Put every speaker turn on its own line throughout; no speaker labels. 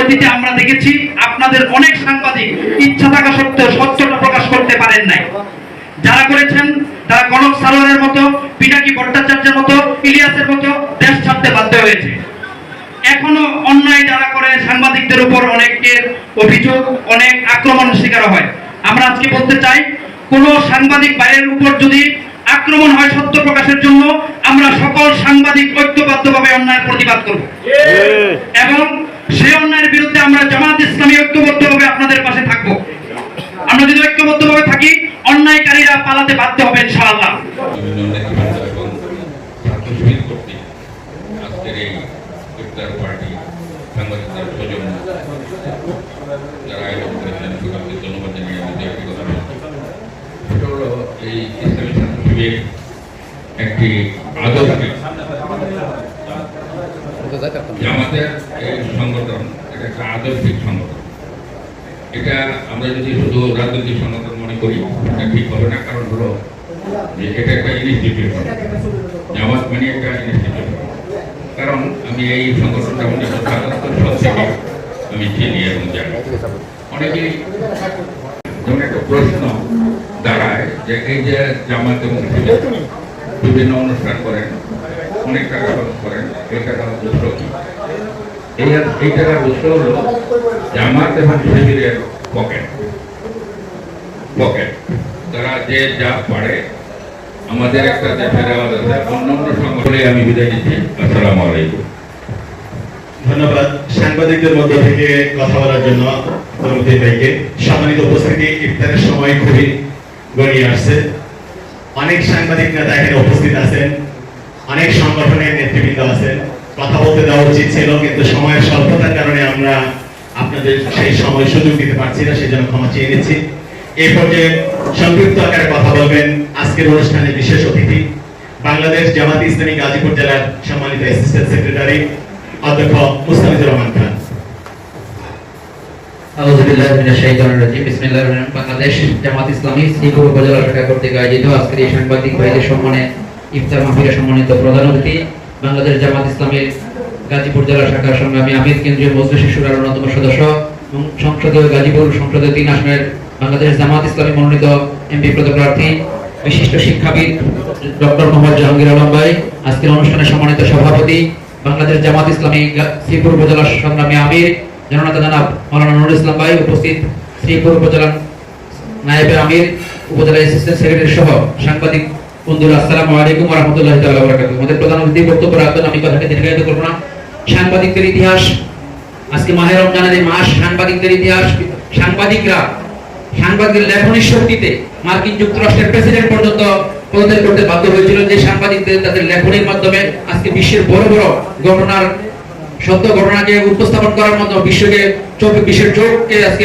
অতীতে আমরা দেখেছি আপনাদের অনেক সাংবাদিক ইচ্ছা থাকা সত্ত্বেও সত্যটা প্রকাশ করতে পারেন নাই। যারা করেছেন তারা কনক সালোয়ারের মতো পিনাকি ভট্টাচার্যের মতো ইলিয়াসের মতো দেশ ছাড়তে বাধ্য হয়েছে। এখনও অন্যায় যারা করে সাংবাদিকদের উপর অনেকের অভিযোগ অনেক আক্রমণের শিকার হয়। আমরা আজকে বলতে চাই কোন সাংবাদিক বাইরের উপর যদি আক্রমণ হয় সত্য প্রকাশের জন্য আমরা সকল সাংবাদিক ঐক্যবদ্ধভাবে অন্যায়ের প্রতিবাদ করব। এবং সেই অন্যায়ের বিরুদ্ধে আমরা জামাত ইসলামী ঐক্যবদ্ধভাবে আপনাদের পাশে থাকব। আমরা যদি ঐক্যবদ্ধভাবে থাকি, অন্যায়কারীরা পালাতে বাধ্য হবে ইনশাআল্লাহ।
একটি একটি এটা আমরা কারণ হলো যে একটা ইনস্টিটিউশন মানে কারণ আমি এই সংগঠনটা আমি চিনি এবং জানি। অনেকেই যেমন একটা প্রশ্ন দাঁড়ায় যে এই যে জামাত এবং বিভিন্ন অনুষ্ঠান করেন অনেক টাকা খরচ করেন, এই টাকা উৎস এই এই টাকার উৎস হলো জামাত এবং শিবিরের পকেট। পকেট। তারা যে যা পারে, আমাদের একটা দেশের আওয়াজ আছে অন্য সংগঠনে আমি বিদায় নিচ্ছি। আসসালামু আলাইকুম।
ধন্যবাদ সাংবাদিকদের মধ্য থেকে কথা বলার জন্য তরুণী ভাইকে সম্মানিত উপস্থিতি ইফতারের সময় খুবই গড়িয়ে আসছে। অনেক সাংবাদিক নেতা এখানে উপস্থিত আছেন। অনেক সংগঠনের নেতৃবৃন্দ আছেন। কথা বলতে দেওয়া উচিত ছিল, কিন্তু সময়ের স্বল্পতার কারণে আমরা আপনাদের সেই সময় সুযোগ দিতে পারছি না সেই জন্য ক্ষমা চেয়ে নিচ্ছি। এই পর্যায়ে সংক্ষিপ্ত আকারে কথা বলবেন আজকের অনুষ্ঠানে বিশেষ অতিথি, বাংলাদেশ জামাত ইসলামী গাজীপুর জেলার সম্মানিত অ্যাসিস্ট্যান্ট সেক্রেটারি অধ্যক্ষ মুস্তাফিজুর রহমান খান।
বাংলাদেশ জামাত ইসলামী শ্রীপুর উপজেলা কর্তৃক আয়োজিত আজকের এই সাংবাদিক ভাইদের সম্মানে ইফতার মাহফিলে সম্মানিত প্রধান অতিথি, বাংলাদেশ জামাত ইসলামীর গাজীপুর জেলা শাখার সংগ্রামী আমির, কেন্দ্রীয় মজলিস শুরার অন্যতম সদস্য এবং সংসদীয় গাজীপুর সংসদের তিন আসনের বাংলাদেশ জামাত ইসলামী মনোনীত এমপি পদপ্রার্থী বিশিষ্ট শিক্ষাবিদ ডক্টর মোহাম্মদ জাহাঙ্গীর আলম ভাই। আজকের অনুষ্ঠানে সম্মানিত সভাপতি, বাংলাদেশ জামাত ইসলামী শ্রীপুর উপজেলার সংগ্রামী আমির, জননেতা জনাব মৌলানা নুরুল ইসলাম ভাই উপস্থিত, শ্রীপুর উপজেলার নায়েবে আমির, উপজেলা অ্যাসিস্ট্যান্ট সেক্রেটারি সহ সাংবাদিক বন্ধুরা, আসসালামু আলাইকুম ওয়া রাহমাতুল্লাহি ওয়া বারাকাতুহু আমাদের প্রধান অতিথি বক্তব্য রাখবেন, আমি কথাকে দীর্ঘায়িত করব না। সাংবাদিকদের ইতিহাস, আজকে মাহে রমজানের এই মাস সাংবাদিকদের ইতিহাস, সাংবাদিকরা, সাংবাদিকের লেখনের শক্তিতে মার্কিন যুক্তরাষ্ট্রের প্রেসিডেন্ট পর্যন্ত পদত্যাগ করতে বাধ্য হয়েছিল যে সাংবাদিকদের তাদের লেখনের মাধ্যমে আজকে বিশ্বের বড় বড় ঘটনার, সত্য ঘটনাকে উপস্থাপন করার মতো বিশ্বকে চোখ বিশ্বের চোখকে আজকে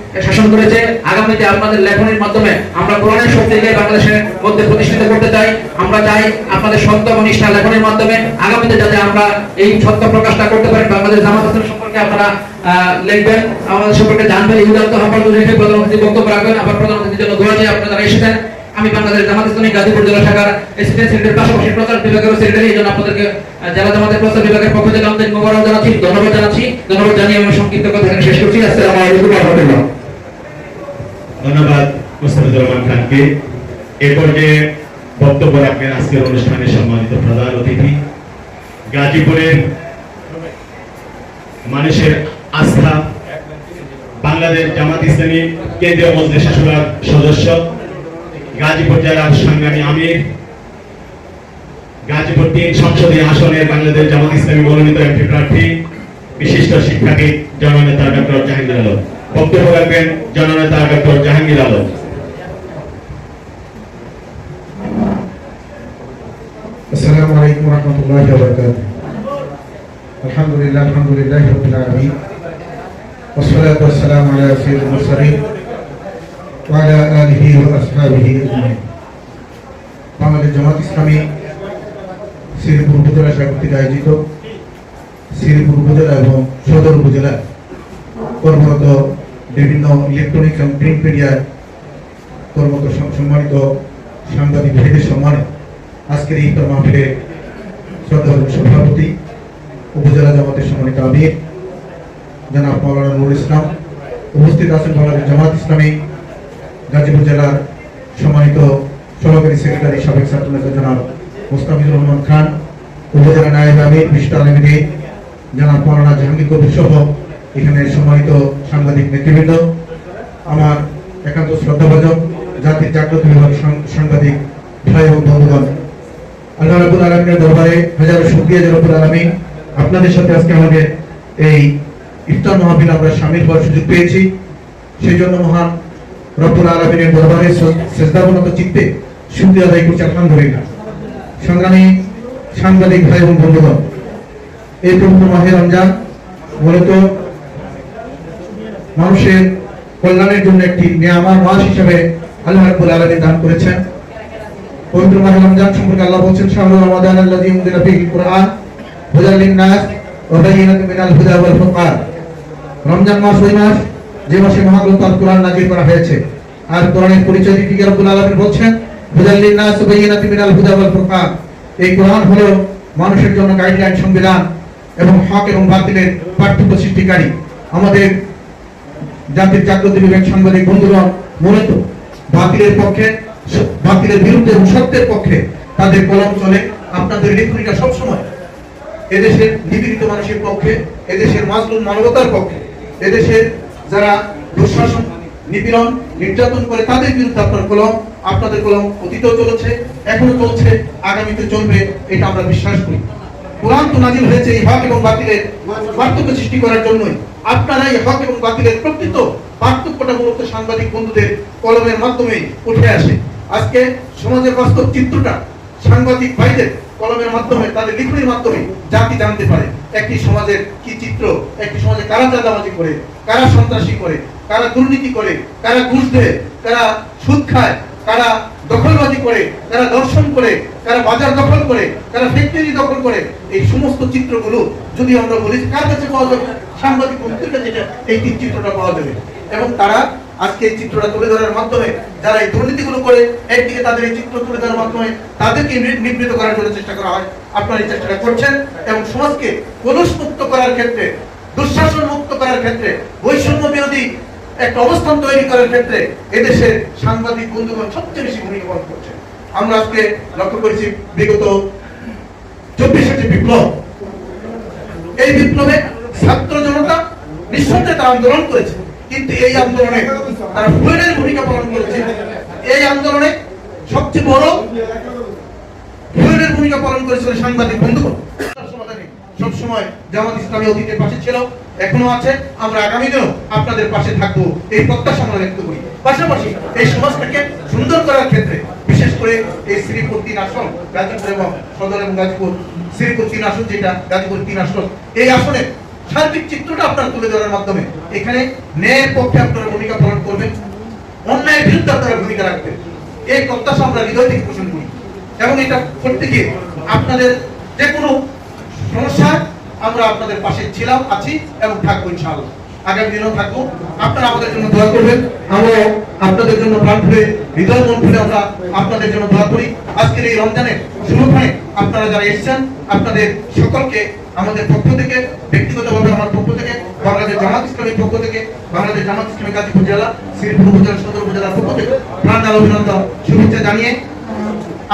শাসন করেছে। আগামীতে আপনাদের লেখনের মাধ্যমে আমরা কোরআনের শক্তিকে বাংলাদেশের মধ্যে প্রতিষ্ঠিত করতে চাই। আমরা চাই আপনাদের সত্য এবং নিষ্ঠা লেখনের মাধ্যমে আগামীতে যাতে আমরা এই সত্য প্রকাশটা করতে পারি। বাংলাদেশ জামাত সম্পর্কে আপনারা লিখবেন। আমাদের সম্পর্কে জানবেন। ইহুদান্ত হবার রেখে প্রধান অতিথি বক্তব্য রাখবেন। আবার প্রধান অতিথির জন্য দোয়া চাই আপনারা এসেছেন, আমি বাংলাদেশ জামাত ইসলামী গাজীপুর জেলা শাখার অ্যাসিস্ট্যান্ট সেক্রেটারি পাশাপাশি প্রচার বিভাগের সেক্রেটারি এই জন্য আপনাদেরকে জেলা জামাতের প্রচার বিভাগের পক্ষ থেকে আন্তরিক মোবারক জানাচ্ছি। ধন্যবাদ জানাচ্ছি। ধন্যবাদ জানিয়ে আমি সংক্ষিপ্ত কথা শেষ করছি। আসসালামু আলাইকুম রাহমাতুল্লাহ।
ধন্যবাদ, মুস্তাফিজুর রহমান খানকে। এ পর্যায়ে বক্তব্য রাখবেন আজকের অনুষ্ঠানের সম্মানিত প্রধান অতিথি। গাজীপুরের মানুষের আস্থা, বাংলাদেশ জামাত ইসলামী কেন্দ্রীয় মজলিস শুরার সদস্য, গাজীপুর জেলার সংগ্রামী আমির। গাজীপুর তিন সংসদীয় আসনের বাংলাদেশ জামাত ইসলামী মনোনীত এমপি প্রার্থী, বিশিষ্ট শিক্ষাবিদ, জননেতা ডক্টর জাহাঙ্গীর আলম। বক্তব্য রাখবেন জননেতা ডক্টর জাহাঙ্গীর আলম
السلام عليكم ورحمة الله وبركاته الحمد لله الحمد لله رب العالمين والصلاة والسلام على سيد المرسلين وعلى آله وأصحابه أجمعين বাংলাদেশ জামাত ইসলামী শ্রীপুর উপজেলা শাখা কর্তৃক আয়োজিত শ্রীপুর উপজেলা এবং সদর উপজেলা কর্মরত বিভিন্ন ইলেকট্রনিক এবং প্রিন্ট মিডিয়ার কর্মরত সম- সম্মানিত সাংবাদিক ভাইদের সম্মানে আজকের এই মাহফিলে শ্রদ্ধা সভাপতি, উপজেলা জামাতের সম্মানিত আমির, জনাব মাওলানা নুরুল ইসলাম, উপস্থিত আছেন বাংলাদেশ জামাত ইসলামী, গাজীপুর জেলার সম্মানিত সহকারী সেক্রেটারি সাবেক ছাত্র নেতা জনাব মোস্তাফিজুর রহমান খান, উপজেলা নায়েব আমির বিশিষ্ট আলমী জনাব মৌলানা জাহাঙ্গীর কবির সহ এখানে সম্মানিত সাংবাদিক নেতৃবৃন্দ, আমার একান্ত শ্রদ্ধাভাজন, জাতির জাগ্রত বিভাগ সাংবাদিক ভাই এবং বন্ধুগণ। আল্লাহ রাব্বুল আলামিনের দরবারে হাজারো শুকরিয়া রব্বুল আলামিন। আপনাদের সাথে আজকে আমাদের এই ইফতার মাহফিল আমরা শামিল হওয়ার সুযোগ পেয়েছি। সেই জন্য মহান রব্বুল আলামিনের দরবারে সেজদাবনত চিত্তে শুকরিয়া আদায় করছি, আলহামদুলিল্লাহ। সংগ্রামী সাংবাদিক ভাই এবং বন্ধুগণ, এই পবিত্র মাহে রমজান মূলত মানুষের কল্যাণের জন্য একটি নিয়ামা মাস হিসেবে আল্লাহ রাব্বুল আলামিন দান করেছেন। পবিত্র মাহে রমজান সম্পর্কে আল্লাহ বলছেন শাহরু রমাদান আল্লাযী উনজিলা ফীহিল কুরআন হুদাল লিন-নাস ওয়া বায়িনাতুম মিনাল হুদা ওয়াল ফুরকান। রমজান মাস ওই মাস যে মাসে মহাগ্রন্থ আল কোরআন নাযিল করা হয়েছে। আর কোরআনের পরিচয় দিতে গিয়ে রব্বুল আলামিন বলছেন, হুদাল লিন-নাস ওয়া বায়িনাতুম মিনাল হুদা ওয়াল ফুরকান। এই কোরআন হলো মানুষের জন্য গাইডলাইন, সংবিধান এবং হক এবং বাতিলের পার্থক্য সৃষ্টিকারী। আমাদের জাতির জাগ্রত বিবেক সাংবাদিক বন্ধুগণ মূলত বাতিলের পক্ষে, বাতিলের বিরুদ্ধে সত্যের পক্ষে তাদের কলম চলে। আপনাদের লেখনীটা সবসময় এদেশের নিপীড়িত মানুষের পক্ষে, এদেশের মাজলুম মানবতার পক্ষে, এদেশের যারা দুঃশাসন, নিপীড়ন, নির্যাতন করে, তাদের বিরুদ্ধে আপনার কলম, আপনাদের কলম অতীতেও চলেছে এখনও চলছে, আগামীতে চলবে, এটা আমরা বিশ্বাস করি। কোরআন তো নাজিল হয়েছে এই হক এবং বাতিলের পার্থক্য সৃষ্টি করার জন্যই। আপনারা এই হক এবং বাতিলের প্রকৃত পার্থক্যটা মূলত সাংবাদিক বন্ধুদের কলমের মাধ্যমে উঠে আসে। আজকে সমাজের বাস্তব চিত্রটা সাংবাদিক ভাইদের কলমের মাধ্যমে, তাদের লিখনির মাধ্যমে জাতি জানতে পারে। একটি সমাজের কি চিত্র, একটি সমাজে কারা চাঁদাবাজি করে, কারা সন্ত্রাসী করে, কারা দুর্নীতি করে, কারা ঘুষ দেয়, কারা সুদ খায়, কারা দখলবাজি করে কারা দর্শন করে কারা বাজার দখল করে কারা ফ্যাক্টরি দখল করে, এই সমস্ত চিত্রগুলো যদি আমরা বলি, কার কাছে পাওয়া যাবে? সাংবাদিক বন্ধুদের কাছে এই চিত্রটা পাওয়া যাবে। এবং তারা আজকে এই চিত্রটা তুলে ধরার মাধ্যমে, যারা এই দুর্নীতিগুলো করে, একদিকে তাদের এই চিত্র তুলে ধরার মাধ্যমে, তাদেরকে নিবৃত করার জন্য চেষ্টা করা হয়। আপনারা এই চেষ্টাটা করছেন এবং সমাজকে কলুষ মুক্ত করার ক্ষেত্রে দুঃশাসন মুক্ত করার ক্ষেত্রে বৈষম্য বিরোধী একটা অবস্থান তৈরি করার ক্ষেত্রে এদেশের সাংবাদিক বন্ধুগণ সবচেয়ে বেশি ভূমিকা পালন করছে। আমরা আজকে লক্ষ্য করেছি বিগত চব্বিশে যে বিপ্লব, এই বিপ্লবে ছাত্র জনতা নিঃসন্দেহে তারা আন্দোলন করেছে। কিন্তু এই আন্দোলনে তারা ভুলের ভূমিকা পালন করেছে। এই আন্দোলনে সবচেয়ে বড় ভুলের ভূমিকা পালন করেছিল সাংবাদিক বন্ধুগণ। সবসময় জামাত ইসলামী অতীতের পাশে ছিল। এখনও আছে, আমরা আগামীতেও আপনাদের পাশে থাকব এই প্রত্যাশা আমরা ব্যক্ত করি। পাশাপাশি এই সমাজটাকে সুন্দর করার ক্ষেত্রে, বিশেষ করে এই শ্রীপুর তিন আসন, গাজীপুর এবং সদর এবং গাজীপুর, শ্রীপুর তিন আসন যেটা, গাজীপুর তিন আসন, এই আসনের সার্বিক চিত্রটা আপনারা তুলে ধরার মাধ্যমে এখানে ন্যায়ের পক্ষে আপনারা ভূমিকা পালন করবেন, অন্যায়ের বিরুদ্ধে আপনারা ভূমিকা রাখবেন। এই প্রত্যাশা আমরা হৃদয় থেকে পোষণ করি। এবং এটা করতে গিয়ে আপনাদের যে কোনো সমস্যা আমরা আপনাদের পাশে ছিলাম, আছি এবং থাকব ইনশাআল্লাহ। আগামী থাকব। আপনারা আমাদের জন্য দোয়া করবেন। আমরা আপনাদের জন্য হৃদয় মন আমরা আপনাদের জন্য দোয়া করি। আজকের এই রমজানের শুভক্ষণে আপনারা যারা এসেছেন, আপনাদের সকলকে আমাদের পক্ষ থেকে, ব্যক্তিগতভাবে আমার পক্ষ থেকে, বাংলাদেশ জামাত ইসলামের পক্ষ থেকে, বাংলাদেশ জামাত ইসলামী গাজীপুর জেলা, শ্রীপুর উপজেলা সদর উপজেলার পক্ষ থেকে প্রাণ অভিনন্দন, শুভেচ্ছা জানিয়ে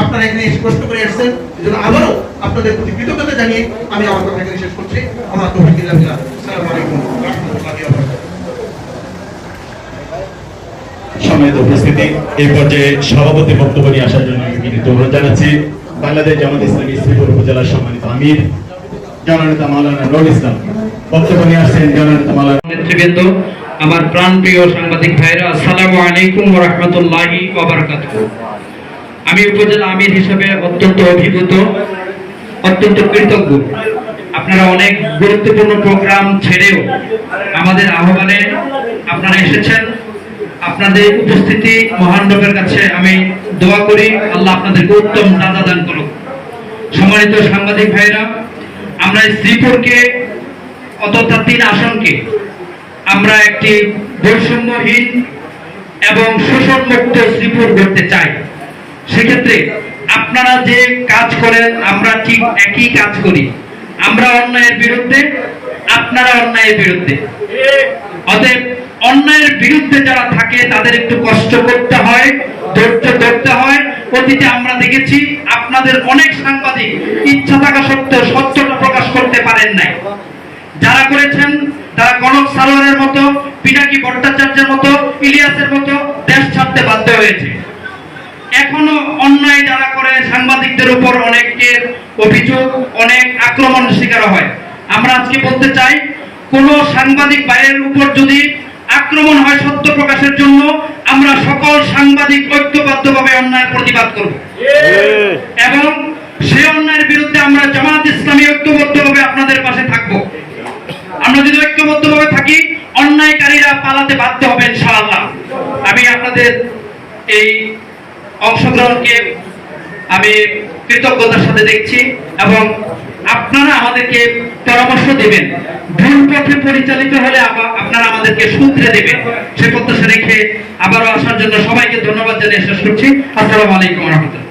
আপনারা এখানে এসে কষ্ট করে এসেছেন এজন্য আবারও আপনাদের প্রতি কৃতজ্ঞতা জানিয়ে আমি আমার কথা এখানে শেষ করছি। আমার তো আসসালামু আলাইকুম ওয়া রাহমাতুল্লাহি ওয়া
সম্মানিত উপস্থিতি এই পর্যায়ে সভাপতি বক্তব্য নিয়ে আসার জন্য অনুরোধ জানাচ্ছি। বাংলাদেশ জামাত ইসলামী শ্রীপুর উপজেলার সম্মানিত আমির জননেতা মাওলানা নুরুল ইসলাম। বক্তব্য নিয়ে আসছেন জননেতা মাওলানা
নেতৃবৃন্দ আমার প্রাণপ্রিয় সাংবাদিক ভাইরা আসসালামু আলাইকুম ওয়া রাহমাতুল্লাহি ওয়া বারাকাতুহু। আমি উপজেলা আমির হিসেবে অত্যন্ত অভিভূত, অত্যন্ত কৃতজ্ঞ। আপনারা অনেক গুরুত্বপূর্ণ প্রোগ্রাম ছেড়েও আমাদের আহ্বানে আপনারা এসেছেন। আপনাদের উপস্থিতি মহান কাছে আমি দোয়া করি, আল্লাহ আপনাদেরকে উত্তম দাদা দান করুক। সম্মানিত সাংবাদিক ভাইরা আমরা শ্রীপুরকে অতটা তিন আসনকে আমরা একটি বৈষম্যহীন এবং শোষণমুক্ত শ্রীপুর করতে চাই। সেক্ষেত্রে আপনারা যে কাজ করেন, আমরা ঠিক একই কাজ করি। আমরা অন্যায়ের বিরুদ্ধে, আপনারা অন্যায়ের বিরুদ্ধে। অতএব অন্যায়ের বিরুদ্ধে যারা থাকে, তাদের একটু কষ্ট করতে হয়, ধৈর্য ধরতে হয়। অতীতে আমরা দেখেছি, আপনাদের অনেক সাংবাদিক ইচ্ছা থাকা সত্ত্বেও সত্যটা প্রকাশ করতে পারেন নাই। যারা করেছেন, তারা কনক সালোয়ারের মতো, পিনাকি ভট্টাচার্যের মতো, ইলিয়াসের মতো দেশ ছাড়তে বাধ্য হয়েছে। এখনও অন্যায় যারা করে সাংবাদিকদের উপর অনেকের অভিযোগ অনেক আক্রমণের শিকার হয়। আমরা আজকে বলতে চাই কোন সাংবাদিক ভাইয়ের উপর যদি আক্রমণ হয় সত্য প্রকাশের জন্য আমরা সকল সাংবাদিক ঐক্যবদ্ধভাবে অন্যায়ের প্রতিবাদ করব। এবং সেই অন্যায়ের বিরুদ্ধে আমরা জামাত ইসলামী ঐক্যবদ্ধভাবে আপনাদের পাশে থাকব। আমরা যদি ঐক্যবদ্ধভাবে থাকি অন্যায়কারীরা পালাতে বাধ্য হবে ইনশাআল্লাহ। আমি আপনাদের এই অংশগ্রহণকে আমি কৃতজ্ঞতার সাথে দেখছি এবং আপনারা আমাদেরকে পরামর্শ দেবেন। ভুল পথে পরিচালিত হলে আপনারা আমাদেরকে সূত্রে দেবেন। সে প্রত্যাশা রেখে আবারও আসার জন্য সবাইকে ধন্যবাদ জানিয়ে শেষ করছি। আসসালামু আলাইকুম রহমতুল্লাহ।